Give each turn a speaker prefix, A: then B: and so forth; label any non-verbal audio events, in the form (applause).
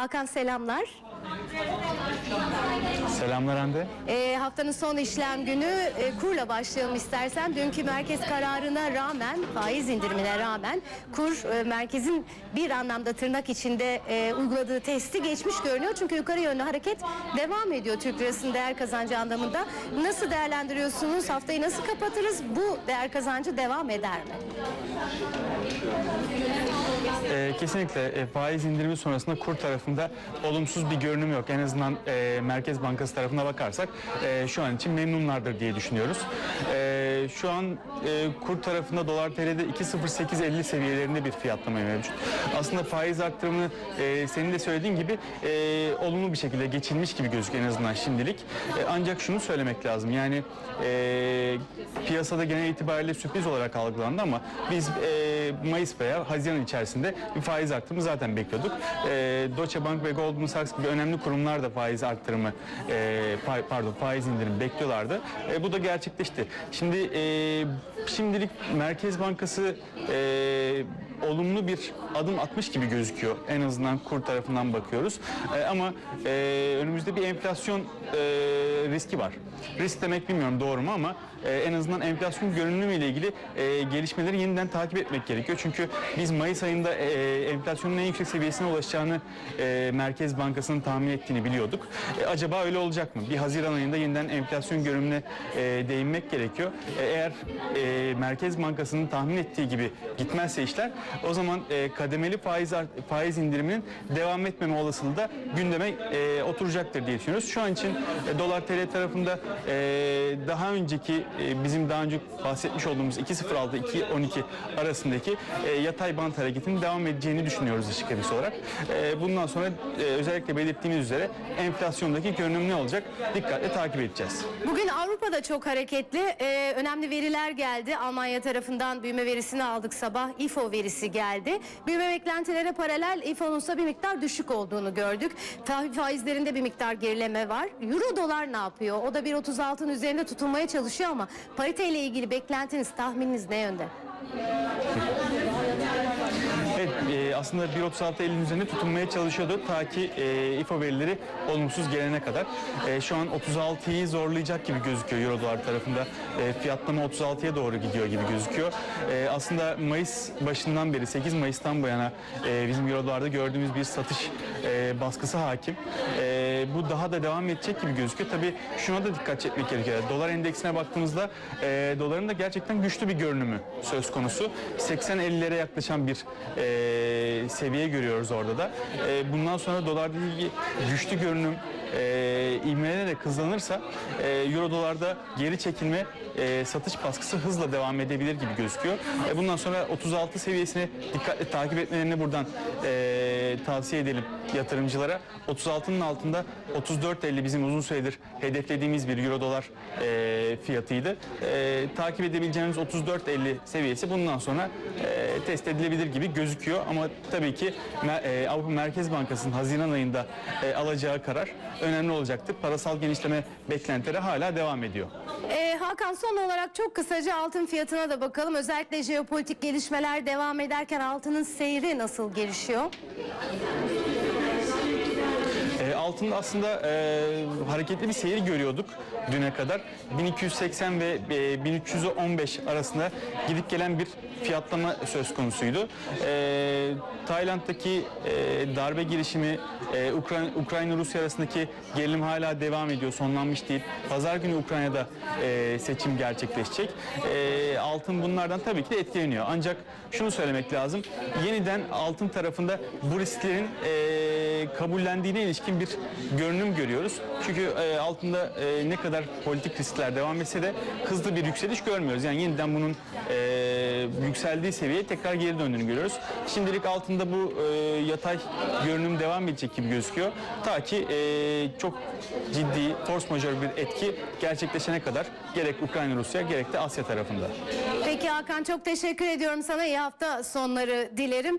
A: Hakan selamlar.
B: Selamlar Hande.
A: Ee, haftanın son işlem günü e, kurla başlayalım istersen. Dünkü merkez kararına rağmen, faiz indirimine rağmen kur e, merkezin bir anlamda tırnak içinde e, uyguladığı testi geçmiş görünüyor. Çünkü yukarı yönlü hareket devam ediyor Türk lirasının değer kazancı anlamında. Nasıl değerlendiriyorsunuz? Haftayı nasıl kapatırız? Bu değer kazancı devam eder mi?
B: Ee, kesinlikle e, faiz indirimi sonrasında kur tarafında olumsuz bir görünüm yok. En azından e, Merkez Bankası tarafına bakarsak e, şu an için memnunlardır diye düşünüyoruz. E, şu an e, kur tarafında dolar TL'de 2.0850 seviyelerinde bir fiyatlama mevcut. Aslında faiz arttırımını e, senin de söylediğin gibi e, olumlu bir şekilde geçilmiş gibi gözüküyor en azından şimdilik. E, ancak şunu söylemek lazım yani e, piyasada genel itibariyle sürpriz olarak algılandı ama biz e, Mayıs veya Haziran içerisinde bir faiz arttırımı zaten bekliyorduk. E, Deutsche Bank ve Goldman Sachs gibi önemli kurumlar da faiz arttırımı e, pa- pardon faiz indirimi bekliyorlardı. E, bu da gerçekleşti. Şimdi e, şimdilik Merkez Bankası e, olumlu bir adım atmış gibi gözüküyor. En azından kur tarafından bakıyoruz. E, ama e, önümüzde bir enflasyon e, riski var. Risk demek bilmiyorum doğru mu ama e, en azından enflasyon görünümü ile ilgili e, gelişmeleri yeniden takip etmek gerekiyor. Çünkü biz Mayıs ayında e, enflasyonun en yüksek seviyesine ulaşacağını e, Merkez Bankası'nın tahmin ettiğini biliyorduk. E, acaba öyle olacak mı? Bir Haziran ayında yeniden enflasyon görünümüne e, değinmek gerekiyor. E, eğer e, Merkez Bankası'nın tahmin ettiği gibi gitmezse işler o zaman e, kademeli faiz faiz indiriminin devam etmeme olasılığı da gündeme e, oturacaktır diye düşünüyoruz. Şu an için e, dolar TL tarafında e, daha önceki e, bizim daha önce bahsetmiş olduğumuz 2.06-2.12 arasındaki e, yatay bant hareketinin devam edeceğini düşünüyoruz kredisi olarak. E, bundan sonra e, özellikle belirttiğimiz üzere enflasyondaki görünüm ne olacak dikkatle takip edeceğiz.
A: Bugün Avrupa'da çok hareketli. Ee, önemli veriler geldi. Almanya tarafından büyüme verisini aldık sabah. İFO verisi geldi. Büyüme beklentilere paralel İFO'nun ise bir miktar düşük olduğunu gördük. Tahvil faizlerinde bir miktar gerileme var. Euro dolar ne yapıyor? O da 1.36'ın üzerinde tutunmaya çalışıyor ama pariteyle ilgili beklentiniz, tahmininiz ne yönde? (laughs)
B: Aslında 1.36.50'nin üzerinde tutunmaya çalışıyordu ta ki e, İFO verileri olumsuz gelene kadar. E, şu an 36'yı zorlayacak gibi gözüküyor Euro dolar tarafında. E, fiyatlama 36'ya doğru gidiyor gibi gözüküyor. E, aslında Mayıs başından beri 8 Mayıs'tan bu yana e, bizim Euro dolarda gördüğümüz bir satış e, baskısı hakim. E, bu daha da devam edecek gibi gözüküyor. Tabii şuna da dikkat çekmek gerekiyor. Dolar endeksine baktığımızda e, doların da gerçekten güçlü bir görünümü söz konusu. 80-50'lere yaklaşan bir e, seviye görüyoruz orada da. E, bundan sonra dolardaki güçlü görünüm e, ivmelenerek hızlanırsa e, euro dolarda geri çekilme e, satış baskısı hızla devam edebilir gibi gözüküyor. E, bundan sonra 36 seviyesini dikkatle takip etmelerini buradan e, tavsiye edelim yatırımcılara. 36'nın altında 34.50 bizim uzun süredir hedeflediğimiz bir euro dolar e, fiyatıydı. E, takip edebileceğimiz 34.50 seviyesi bundan sonra e, test edilebilir gibi gözüküyor. Ama tabii ki e, Avrupa Merkez Bankası'nın Haziran ayında e, alacağı karar önemli olacaktır. Parasal genişleme beklentileri hala devam ediyor.
A: Ee, Hakan son olarak çok kısaca altın fiyatına da bakalım. Özellikle jeopolitik gelişmeler devam ederken altının seyri nasıl gelişiyor?
B: E, altında aslında e, hareketli bir seyir görüyorduk düne kadar. 1280 ve e, 1315 arasında gidip gelen bir fiyatlama söz konusuydu. E, Tayland'daki e, darbe girişimi, e, Ukrayna, Ukrayna-Rusya arasındaki gerilim hala devam ediyor, sonlanmış değil. Pazar günü Ukrayna'da e, seçim gerçekleşecek. E, altın bunlardan tabii ki de etkileniyor. Ancak şunu söylemek lazım, yeniden altın tarafında bu risklerin e, kabullendiğine ilişkin bir görünüm görüyoruz. Çünkü e, altında e, ne kadar politik riskler devam etse de hızlı bir yükseliş görmüyoruz. Yani yeniden bunun e, yükseldiği seviyeye tekrar geri döndüğünü görüyoruz. Şimdilik altında bu e, yatay görünüm devam edecek gibi gözüküyor. Ta ki e, çok ciddi force majeure bir etki gerçekleşene kadar gerek Ukrayna Rusya gerek de Asya tarafında.
A: Peki Hakan çok teşekkür ediyorum sana. İyi hafta sonları dilerim.